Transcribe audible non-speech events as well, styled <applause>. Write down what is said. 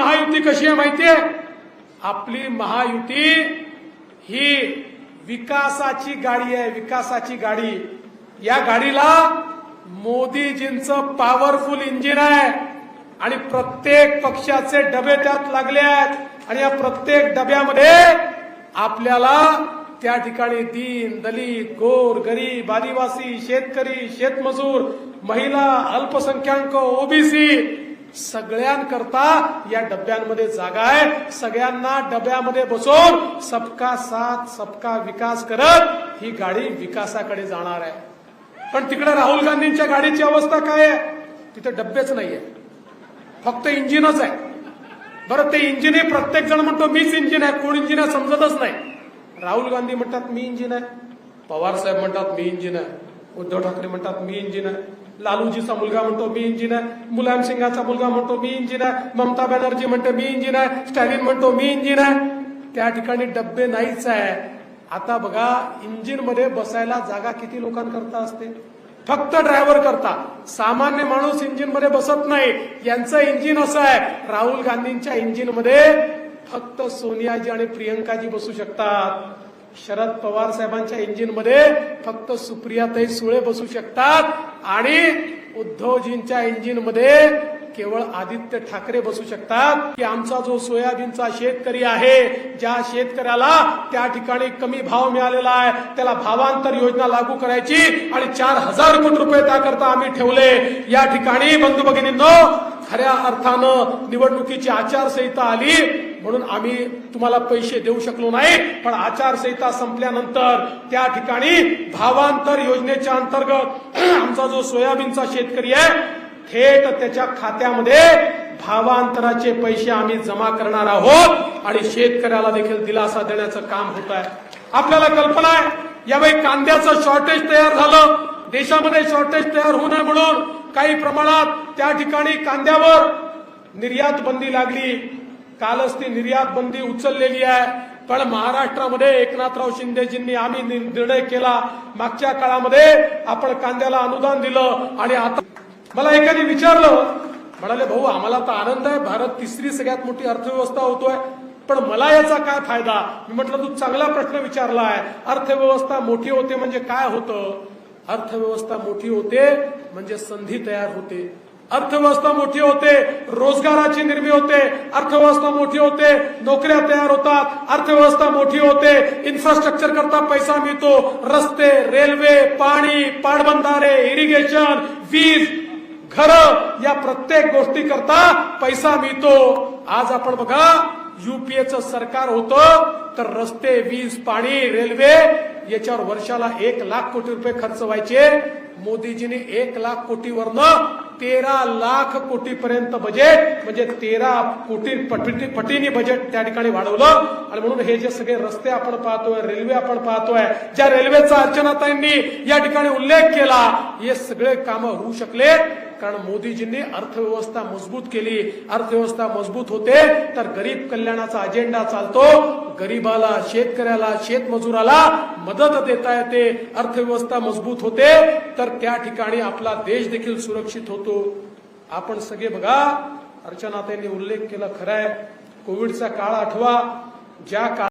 महायुती कशी आहे माहितीये आपली महायुती ही विकासाची गाडी आहे विकासाची गाडी. या गाडीला मोदीजींचं पॉवरफुल इंजिन आहे आणि प्रत्येक पक्षाचे डबे त्यात लागले आहेत. आणि या प्रत्येक डब्यामध्ये आपल्याला त्या ठिकाणी दीन दलित गोर गरीब आदिवासी शेतकरी शेतमजूर महिला अल्पसंख्याक ओबीसी सगळ्यांकरता या डब्यांमध्ये जागा आहे. सगळ्यांना डब्यामध्ये बसून सबका साथ सबका विकास करत ही गाडी विकासाकडे जाणार आहे. पण तिकडे राहुल गांधींच्या गाडीची अवस्था काय आहे? तिथे डब्बेच नाहीये. फक्त इंजिनच आहे. बरं ते इंजिन हे प्रत्येक जण म्हणतो मीच इंजिन आहे. कोण इंजिन आहे समजतच नाही. राहुल गांधी म्हणतात मी इंजिन आहे. पवार साहेब म्हणतात मी इंजिन आहे. उद्धव ठाकरे म्हणतात मी इंजिन आहे. लालूजीचा मुलगा म्हणतो मी इंजिन आहे मुलायम सिंगाचा मुलगा म्हणतो मी इंजिन आहे ममता बॅनर्जी म्हणतो मी इंजिन आहे स्टॅलिन म्हणतो मी इंजिन आहे त्या ठिकाणी डब्बे नाहीच आहे. आता बघा इंजिनमध्ये बसायला जागा किती लोकांकरता असते? फक्त ड्रायव्हर करता. सामान्य माणूस इंजिनमध्ये बसत नाही. यांचं इंजिन असं आहे. राहुल गांधींच्या इंजिनमध्ये फक्त सोनियाजी आणि प्रियंकाजी बसू शकतात. शरद पवार साहेबांच्या इंजिनमध्ये फक्त सुप्रियाताई सुळे बसू शकतात आणि उद्धवजींच्या इंजिनमध्ये केवळ आदित्य ठाकरे बसू शकतात की आमचा जो सोयाबीनचा शेतकरी आहे ज्या शेतकऱ्याला त्या ठिकाणी कमी भाव मिळालेला आहे त्याला भावांतर योजना लागू करायची आणि चार हजार कोटी रुपये त्याकरता आम्ही ठेवले. या ठिकाणी बंधू भगिनींनो खऱ्या अर्थानं निवडणुकीची आचारसंहिता आली म्हणून आम्ही तुम्हाला पैसे देऊ शकलो नाही पण आचारसंहिता संपल्यानंतर त्या ठिकाणी भावांतर योजनेच्या अंतर्गत <clears throat> आमचा जो सोयाबीनचा शेतकरी आहे थेट त्याच्या खात्यामध्ये भावांतराचे पैसे आम्ही जमा करणार आहोत आणि शेतकऱ्याला देखील दिलासा देण्याचं काम होत आहे. आपल्याला कल्पना आहे यावेळी कांद्याचं शॉर्टेज तयार झालं. देशामध्ये शॉर्टेज तयार होऊ नये म्हणून काही प्रमाणात त्या ठिकाणी कांद्यावर निर्यात बंदी लागली. कालच ती निर्यात बंदी उचललेली आहे. पण महाराष्ट्रामध्ये एकनाथराव शिंदेजींनी आम्ही निर्णय केला. मागच्या काळामध्ये आपण कांद्याला अनुदान दिलं आणि आता मला एकाने विचारलं म्हणाले भाऊ आम्हाला तर आनंद आहे. भारत तिसरी सगळ्यात मोठी अर्थव्यवस्था होतोय. पण मला याचा काय फायदा? मी म्हटलं तू चांगला प्रश्न विचारला आहे. अर्थव्यवस्था मोठी होते म्हणजे काय होतं? अर्थव्यवस्था मोठी होते म्हणजे संधी तयार होते. अर्थव्यवस्था मोठी होते रोजगाराची निर्मिती होते. अर्थव्यवस्था मोठी होते नोकऱ्या तयार होतात. अर्थव्यवस्था मोठी होते इन्फ्रास्ट्रक्चर करता पैसा मिळतो. रस्ते रेल्वे पाणी पाटबंधारे इरिगेशन वीज खरं या प्रत्येक गोष्टी करता पैसा मिळतो. आज आपण बघा युपीएचं सरकार होतं तर रस्ते वीज पाणी रेल्वे याच्यावर वर्षाला एक लाख कोटी रुपये खर्च व्हायचे. मोदीजीने एक लाख कोटीवरनं तेरा लाख कोटीपर्यंत बजेट म्हणजे तेरा कोटी पटी पटीने बजेट त्या ठिकाणी वाढवलं. आणि म्हणून हे जे सगळे रस्ते आपण पाहतोय रेल्वे आपण पाहतोय ज्या रेल्वेचा अर्चनाताईंनी या ठिकाणी उल्लेख केला हे सगळे कामं होऊ शकले कारण मोदीजींनी अर्थव्यवस्था मजबूत केली. अर्थव्यवस्था मजबूत होते तर गरीब कल्याणाचा अजेंडा चालतो. गरीबाला शेतकऱ्याला शेतमजुराला मदत देता येते. अर्थव्यवस्था मजबूत होते तर त्या ठिकाणी आपला देश देखील सुरक्षित होतो. आपण सगळे बघा अर्चनाताईंनी उल्लेख केला खरंय. कोविडचा काळ आठवा ज्या